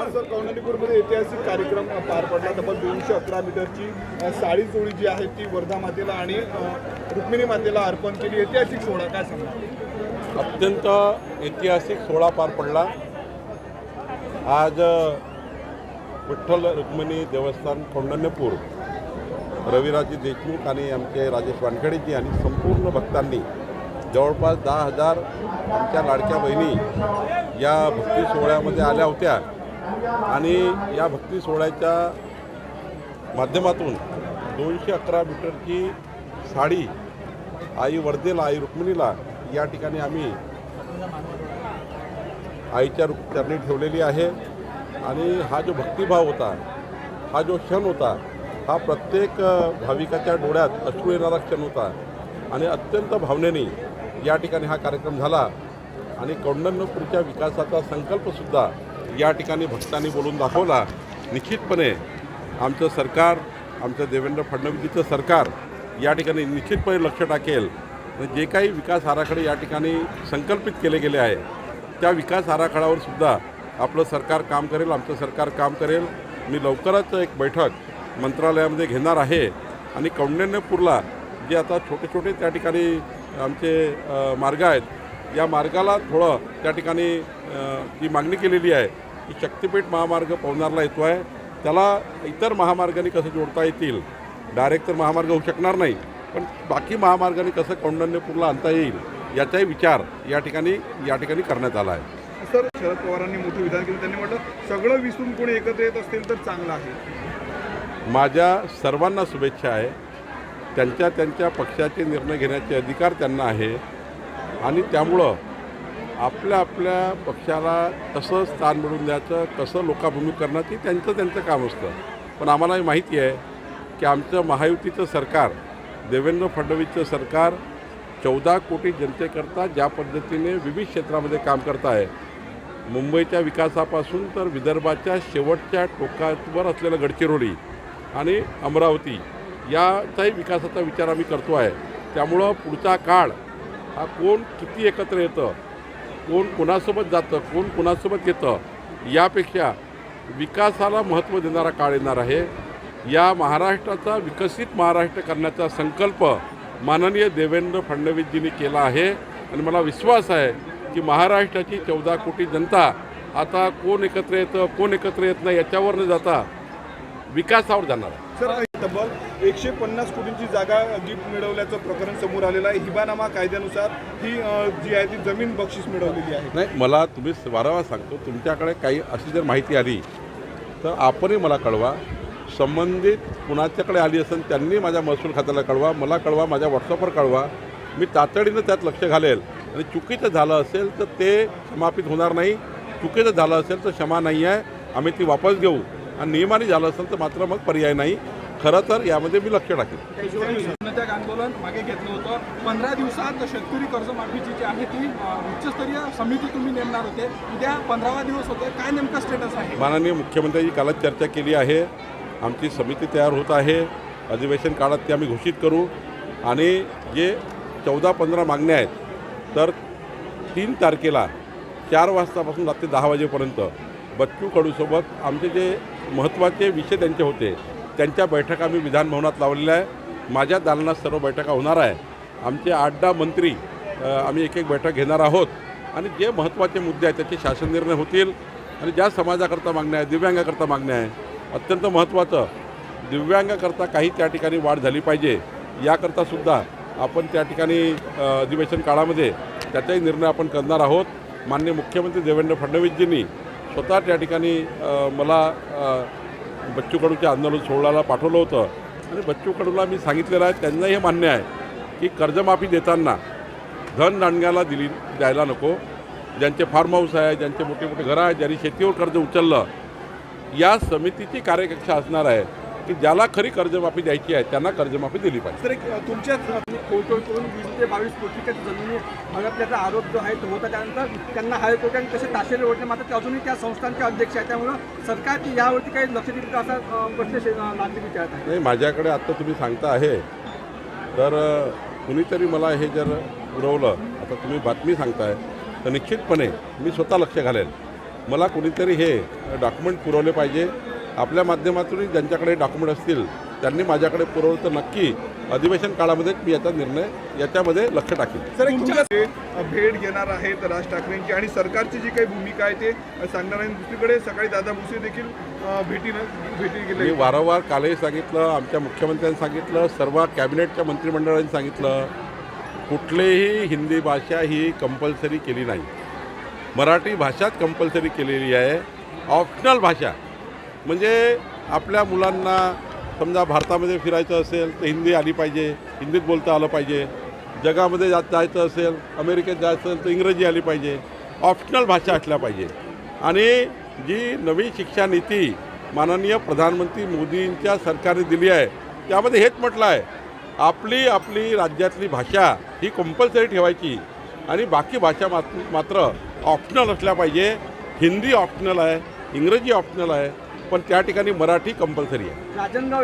आज कौंडणीपूरमध्ये ऐतिहासिक कार्यक्रम पार पडला. तब्बल दोनशे अकरा मीटरची साडी जोडी जी आहे ती वर्धा मातेला आणि रुक्मिणी मातेला अर्पण केली. ऐतिहासिक सोहळा काय सांगा अत्यंत ऐतिहासिक सोहळा पार पडला. आज विठ्ठल रुक्मिणी देवस्थान कौंडण्यपूर रविराजे देशमुख आणि आमचे राजेश वानखेडेजी आणि संपूर्ण भक्तांनी जवळपास दहा हजार आमच्या लाडक्या बहिणी या भक्ती सोहळ्यामध्ये आल्या होत्या. आणि या भक्ती सोहळ्याच्या माध्यमातून दोनशे अकरा मीटरची साडी आई वर्धेला आई रुक्मिणीला या ठिकाणी आम्ही आईच्या रुक चरणी ठेवलेली आहे. आणि हा जो भक्तिभाव होता हा जो क्षण होता हा प्रत्येक भाविकाच्या डोळ्यात अश्रू येणारा क्षण होता. आणि अत्यंत भावनेने या ठिकाणी हा कार्यक्रम झाला. आणि कौंडण्यपूरच्या विकासाचा संकल्पसुद्धा या ठिकाणी भक्तांनी बोलून दाखवला. निश्चितपणे आमचं सरकार आमचं देवेंद्र फडणवीसचं सरकार या ठिकाणी निश्चितपणे लक्ष टाकेल. जे काही विकास आराखडे या ठिकाणी संकल्पित केले गेले आहे त्या विकास आराखड्यावर सुद्धा आपलं सरकार काम करेल आमचं सरकार काम करेल. मी लवकरच एक बैठक मंत्रालयामध्ये घेणार आहे. आणि कौंडण्यपूरला जे आता छोटे छोटे त्या ठिकाणी आमचे मार्ग आहेत. या मार्गाला थोडं त्या ठिकाणी जी मागणी केलेली आहे की शक्तिपीठ महामार्ग पवनारला येतो आहे. त्याला इतर महामार्गाने कसं जोडता येतील? डायरेक्ट तर महामार्ग होऊ शकणार नाही पण बाकी महामार्गाने कसं कौंडण्यपूरला आणता येईल याचाही विचार या ठिकाणी या ठिकाणी करण्यात आला आहे. सर शरद पवारांनी मोठं विधान केलं. त्यांनी म्हटलं सगळं विसरून कोणी एकत्र येत असतील तर चांगलं आहे. माझ्या सर्वांना शुभेच्छा आहे. त्यांच्या त्यांच्या पक्षाचे निर्णय घेण्याचे अधिकार त्यांना आहे. आणि त्यामुळं आपल्या आपल्या पक्षाला कसं स्थान मिळवून द्यायचं कसं लोकाभिमुख करण्याची त्यांचं त्यांचं काम असतं. पण आम्हाला माहिती आहे की आमचं महायुतीचं सरकार देवेंद्र फडणवीसचं सरकार चौदा कोटी जनतेकरता ज्या पद्धतीने विविध क्षेत्रामध्ये काम करत आहे. मुंबईच्या विकासापासून तर विदर्भाच्या शेवटच्या टोकावर असलेलं गडचिरोली आणि अमरावती याचाही विकासाचा विचार आम्ही करतो आहे. त्यामुळं पुढचा काळ हा कोण किती एकत्र येतं कोण कोणासोबत जातं कोण कोणासोबत येतं यापेक्षा विकासाला महत्त्व देणारा काळ येणार आहे. या महाराष्ट्राचा विकसित महाराष्ट्र करण्याचा संकल्प माननीय देवेंद्र फडणवीसजींनी केला आहे. आणि मला विश्वास आहे की महाराष्ट्राची चौदा कोटी जनता आता कोण एकत्र येतं कोण एकत्र येत नाही याच्यावर न जाता विकासावर जाणार सर तब्बल एकशे पन्नास कोटींची जागा जी मिळवल्याचं प्रकरण समोर आलेलं आहे. हिबानामा कायद्यानुसार ही जी आहे ती जमीन बक्षीस मिळवलेली आहे. नाही मला तुम्ही वारंवार सांगतो तुमच्याकडे काही अशी जर माहिती आली तर आपणही मला कळवा. संबंधित कुणाच्याकडे आली असेल त्यांनी माझ्या महसूल खात्याला कळवा. मला कळवा माझ्या व्हॉट्सअपवर कळवा. मी तातडीनं त्यात लक्ष घालेल. आणि चुकीचं झालं असेल तर ते समापित होणार नाही. चुकीचं झालं असेल तर क्षमा नाही आहे. आम्ही ती वापस घेऊ. आणि नियमाने झालं असेल तर मात्र मग पर्याय नाही. खरं तर यामध्ये मी लक्ष टाकेन. आंदोलन मागे घेतलं होतं. पंधरा दिवसात शेतकरी कर्जमाफीची जी आहे ती उच्चस्तरीय समिती तुम्ही नेमणार होते. उद्या पंधरावा दिवस होते काय नेमका स्टेटस आहे? माननीय मुख्यमंत्र्यांची कालच चर्चा केली आहे. आमची समिती तयार होत आहे. अधिवेशन काळात ते आम्ही घोषित करू. आणि जे चौदा पंधरा मागण्या आहेत तर तीन तारखेला चार वाजतापासून रात्री दहा वाजेपर्यंत बच्चू कडूसोबत आमचे जे महत्त्वाचे विषय त्यांचे होते. त्यांच्या बैठका मी विधानभवनात लावलेल्या आहे. माझ्या दालनात सर्व बैठका होणार आहे. आमचे आठ दहा मंत्री आम्ही एक एक बैठक घेणार आहोत. आणि जे महत्त्वाचे मुद्दे आहेत त्याचे शासन निर्णय होतील. आणि ज्या समाजाकरता मागण्या आहे दिव्यांगाकरता मागण्या आहे अत्यंत महत्त्वाचं दिव्यांगाकरता काही त्या ठिकाणी वाढ झाली पाहिजे. याकरता सुद्धा आपण त्या ठिकाणी अधिवेशन काळामध्ये त्याचाही निर्णय आपण करणार आहोत. माननीय मुख्यमंत्री देवेंद्र फडणवीसजींनी स्वतः त्या ठिकाणी मला बच्चू कडूच्या आंदोलन सोहळ्याला पाठवलं होतं. आणि बच्चू कडूला मी सांगितलेलं आहे त्यांना हे मान्य आहे की कर्जमाफी देताना धन दांडग्याला दिली द्यायला नको. ज्यांचे फार्म हाऊस आहे ज्यांचे मोठे मोठे घरं आहेत ज्यांनी शेतीवर कर्ज उचललं या समितीची कार्यकक्षा असणार आहे. की ज्याला खरी कर्जमाफी द्यायची आहे त्यांना कर्जमाफी दिली पाहिजे. तुमच्याच कोर्टोड करून वीस ते बावीस कोटीच्या जमिनी हडपल्याचा आरोप जो आहे तो होता त्यानंतर त्यांना हायकोर्टाने तसे ताशेरे ओढले मात्र ते अजूनही त्या संस्थांचे अध्यक्ष आहेत. त्यामुळं सरकार यावरती काही लक्ष देईल का असा प्रश्न नागरिक विचारत आहे नाही माझ्याकडे आत्ता तुम्ही सांगता आहे. तर कुणीतरी मला हे जर पुरवलं आता तुम्ही बातमी सांगताय तर निश्चितपणे मी स्वतः लक्ष घालेल. मला कोणीतरी हे डॉक्युमेंट पुरवले पाहिजे आपल्या माध्यमातूनही ज्यांच्याकडे डॉक्युमेंट असतील त्यांनी माझ्याकडे पुरवलं तर नक्की. अधिवेशन काळामध्ये मी याचा निर्णय याच्यामध्ये लक्ष टाकेन. सर तुमच्या भेट- घेणार आहेत राज ठाकरेंची आणि सरकारची जी काही भूमिका आहे ते सांगणार आहे. दुसरीकडे सकाळी दादा भुसे देखील भेटीनं भेटी मी गेले. वारंवार कालही सांगितलं आमच्या मुख्यमंत्र्यांनी सांगितलं सर्व कॅबिनेटच्या मंत्रिमंडळाने सांगितलं कुठलीही हिंदी भाषा ही कंपल्सरी केली नाही. मराठी भाषाच कंपल्सरी केलेली आहे. ऑप्शनल भाषा. म्हणजे आपल्या मुलांना समजा भारतामध्ये फिरायचं असेल तर हिंदी आली पाहिजे हिंदीत बोलता आलं पाहिजे. जगामध्ये जात जायचं असेल अमेरिकेत जायचं असेल तर इंग्रजी आली पाहिजे. ऑप्शनल भाषा असल्या पाहिजे. आणि जी नवीन शिक्षा नीती माननीय प्रधानमंत्री मोदींच्या सरकारने दिली आहे त्यामध्ये हेच म्हटलं आहे. आपली आपली राज्यातली भाषा ही कंपल्सरी ठेवायची. आणि बाकी भाषा मात्र ऑप्शनल असल्या पाहिजे. हिंदी ऑप्शनल आहे इंग्रजी ऑप्शनल आहे. पण त्या ठिकाणी मराठी कंपल्सरी आहे. राजनगाव